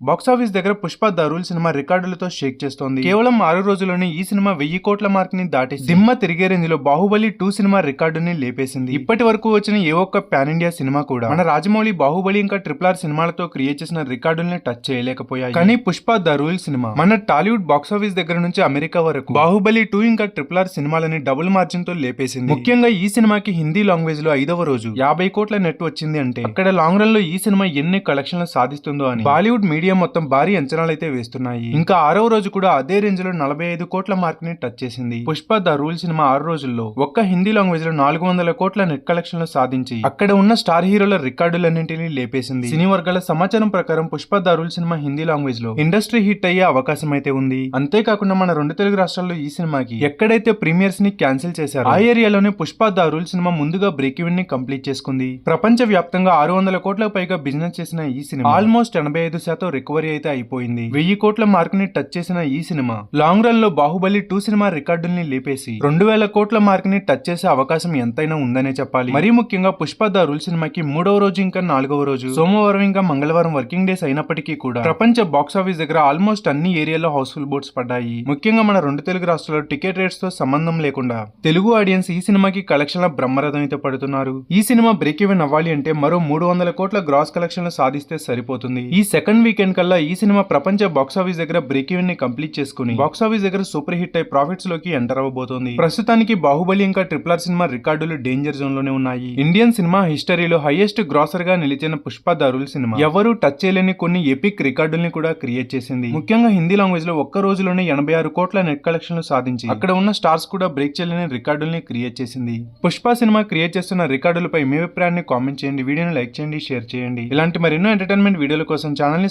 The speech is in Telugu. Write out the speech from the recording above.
బాక్సాఫీస్ దగ్గర పుష్ప దరుల్ సినిమా రికార్డులతో షేక్ చేస్తోంది. కేవలం ఆరు రోజుల్లోనే ఈ సినిమా వెయ్యి కోట్ల మార్క్ని దాటి దిమ్మ తిరిగే రేంజ్లో బాహుబలి టూ సినిమా రికార్డుని లేపేసింది. ఇప్పటి వరకు వచ్చిన ఏ ఒక్క పాన్ ఇండియా సినిమా కూడా మన రాజమౌళి బాహుబలి ఇంకా ట్రిపుల్ ఆర్ సినిమాలతో క్రియేట్ చేసిన రికార్డుల్ని టచ్ చేయలేకపోయాయి. కానీ పుష్ప దరుల్ సినిమా మన టాలీవుడ్ బాక్సాఫీస్ దగ్గర నుంచి అమెరికా వరకు బాహుబలి టూ ఇంకా ట్రిపుల్ ఆర్ సినిమాలని డబుల్ మార్జిన్తో లేపేసింది. ముఖ్యంగా ఈ సినిమాకి హిందీ లాంగ్వేజ్లో ఐదవ రోజు యాభై కోట్ల నెట్ వచ్చింది అంటే అక్కడ లాంగ్ రన్లో ఈ సినిమా ఎన్ని కలెక్షన్లు సాధిస్తుందో అని బాలీవుడ్ మీడియా మొత్తం భారీ అంచనాలు అయితే వేస్తున్నాయి. ఇంకా ఆరవ రోజు కూడా అదే రేంజ్లో నలభై ఐదు కోట్ల మార్క్ని టచ్ చేసింది. పుష్ప ద రూల్ సినిమా ఆరు రోజుల్లో ఒక్క హిందీ లాంగ్వేజ్లో నాలుగు వందల కోట్ల నెట్ కలెక్షన్లు సాధించి అక్కడ ఉన్న స్టార్ హీరోల రికార్డులన్నింటినీ లేపేసింది. సినీ వర్గాల సమాచారం ప్రకారం Pushpa the rule cinema Hindi లాంగ్వేజ్లో ఇండస్ట్రీ హిట్ అయ్యే అవకాశం అయితే ఉంది. అంతేకాకుండా మన రెండు తెలుగు రాష్ట్రాల్లో ఈ సినిమాకి ఎక్కడైతే ప్రీమియర్స్ని క్యాన్సిల్ చేశారు ఆ ఏరియాలోనే పుష్ప ద రూల్ సినిమా ముందుగా బ్రేక్ ఈవెన్ని కంప్లీట్ చేసుకుంది. ప్రపంచ వ్యాప్తంగా ఆరు వందల కోట్ల పైగా బిజినెస్ చేసిన ఈ సినిమా ఆల్మోస్ట్ ఎనభై ఐదు శాతం రికవరీ అయితే అయిపోయింది. వెయ్యి కోట్ల మార్క్ని టచ్ చేసిన ఈ సినిమా లాంగ్ రన్లో బాహుబలి టూ సినిమా రికార్డుల్ని లేపేసి రెండు వేల కోట్ల మార్క్ని టచ్ చేసే అవకాశం ఎంతైనా ఉందనే చెప్పాలి. మరీ ముఖ్యంగా పుష్ప ద రూల్ సినిమాకి మూడవ రోజు ఇంకా నాలుగవ రోజు సోమవారం ఇంకా మంగళవారం వర్కింగ్ డేస్ అయినప్పటికీ కూడా ప్రపంచ బాక్స్ ఆఫీస్ దగ్గర ఆల్మోస్ట్ అన్ని ఏరియాలో హౌస్ఫుల్ బోర్డ్స్ పడ్డాయి. ముఖ్యంగా మన రెండు తెలుగు రాష్ట్రాల్లో టికెట్ రేట్స్తో సంబంధం లేకుండా తెలుగు ఆడియన్స్ ఈ సినిమాకి కలెక్షన్ల బ్రహ్మరథం అయితే పడుతున్నారు. ఈ సినిమా బ్రేక్ ఈవెన్ అవ్వాలి అంటే మరో మూడు వందల కోట్ల గ్రాస్ కలెక్షన్లు సాధిస్తే సరిపోతుంది. ఈ సెకండ్ వీకెండ్ కల్లా ఈ సినిమా ప్రపంచ బాక్స్ ఆఫీస్ దగ్గర బ్రేక్ ఈవెన్ని కంప్లీట్ చేసుకుని బాక్స్ ఆఫీస్ దగ్గర సూపర్ హిట్ అయి ప్రాఫిట్స్లోకి ఎంటర్ అవ్వబోతోంది. ప్రస్తుతానికి బాహుబలి ఇంకా ట్రిపుల్ ఆర్ సినిమా రికార్డులు డేంజర్ జోన్లోనే ఉన్నాయి. ఇండియన్ సినిమా హిస్టరీలో హైయెస్ట్ గ్రాసర్గా నిలిచిన పుష్ప దారుల సినిమా. ఎవరు టచ్ చేయలేని కొన్ని ఎపిక్ రికార్డుల్ని కూడా క్రియేట్ చేసింది. ముఖ్యంగా హిందీ లాంగ్వేజ్లో ఒక్క రోజులోనే ఎనభై ఆరు కోట్ల నెట్ కలెక్షన్లు సాధించి అక్కడ ఉన్న స్టార్స్ కూడా బ్రేక్ చేయలేని రికార్డుల్ని క్రియేట్ చేసింది. పుష్ప సినిమా క్రియేట్ చేస్తున్న రికార్డులపై మీ అభిప్రాయాన్ని కామెంట్ చేయండి. వీడియోని లైక్ చేయండి షేర్ చేయండి. ఇలాంటి మరెన్నో ఎంటర్టైన్మెంట్ వీడియోల కోసం ఛానల్ని